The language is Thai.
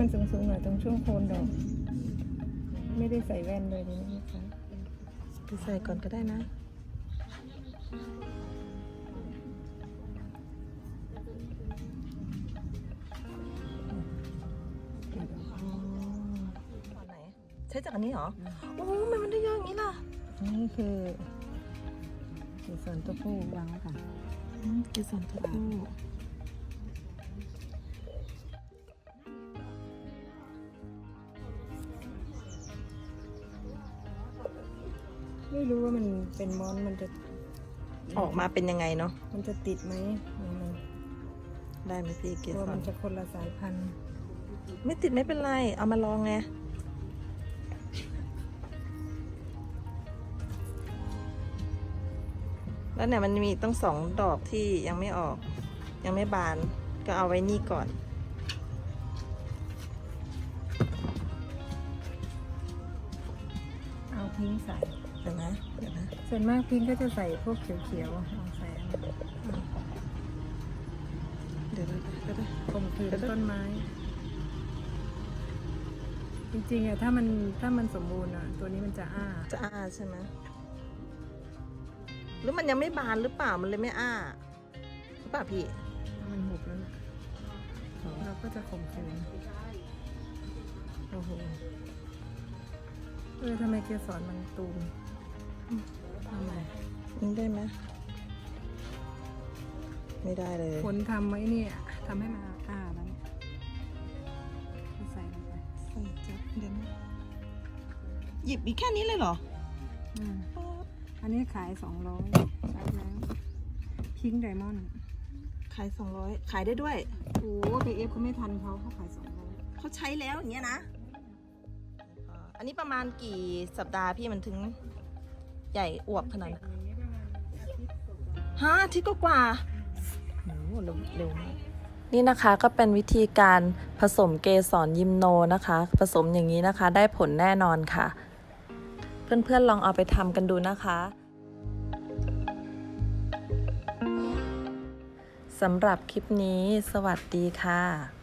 มันสูงๆหน่อยตรงช่วงโคนดอก ไม่ได้ใส่แว่นเลยนี่นะคะไปใส่ก่อนก็ได้นะอ๋อตอนไหนใช้จากอันนี้เหรอ โอ้ทำไมมันได้เยอะอย่างนี้ล่ะ นี่คือเกสรตัวผู้วางไว้ค่ะอืมเกสรตัวผู้ ไม่รู้ว่ามันเป็นมอนมันจะออกมาเป็นยังไงเนาะมันจะติดไหมอืมได้ไหมพี่เกกลัวสมัรนจะคนละสายพันธุ์ ไม่ติดไม่เป็นไร เอามาลองไงแล้วเนี่ยมันมีอีกตั้งสองดอกที่ยังไม่ออก ยังไม่บานก็เอาไว้นี่ก่อน เอาพิงค์ใส่เดี๋ยวนะเดี๋ยวนะ ส่วนมากพิงค์ก็จะใส่พวกเขียวๆเอาใส่เอาเดี๋ยวนะก็ได้คมคืนต้นไม้ จริงๆอะถ้ามันถ้ามันสมบูรณ์อะตัวนี้มันจะอ้า จะอ้าใช่ไหมหรือมันยังไม่บานหรือเปล่ามันเลยไม่อ้าหรือเปล่าพี่ มันหุบแล้วนะเราก็จะข่มขืนโอ้โห เออทำไมเกสรมันตูม ทำไมนี่ได้ไหมไม่ได้เลยคนทำไว้เนี่ยทำให้มันอ้าแล้วเนี่ยใส่ลงไปใส่จับเดี๋ยวนะหยิบอีกแค่นี้เลยเหรอ อืม อันนี้ขายสองร้อยใช้แล้วพิงค์ไดมอนด์ขายสองร้อยขายได้ด้วย โอ้ไปเอฟเขาไม่ทันเขาเขาขายสองร้อยเขาใช้แล้วอย่างเงี้ยนะ อันนี้ประมาณกี่สัปดาห์พี่มันถึง ใหญ่อวบขนาดนั้นฮะอาที่ก็กว่าโอ้โหเร็วเร็วมากนี่นะคะก็เป็นวิธีการผสมเกสรยิมโนนะคะ ผสมอย่างนี้นะคะ ได้ผลแน่นอนค่ะ เพื่อนๆลองเอาไปทำกันดูนะคะสำหรับคลิปนี้ สวัสดีค่ะ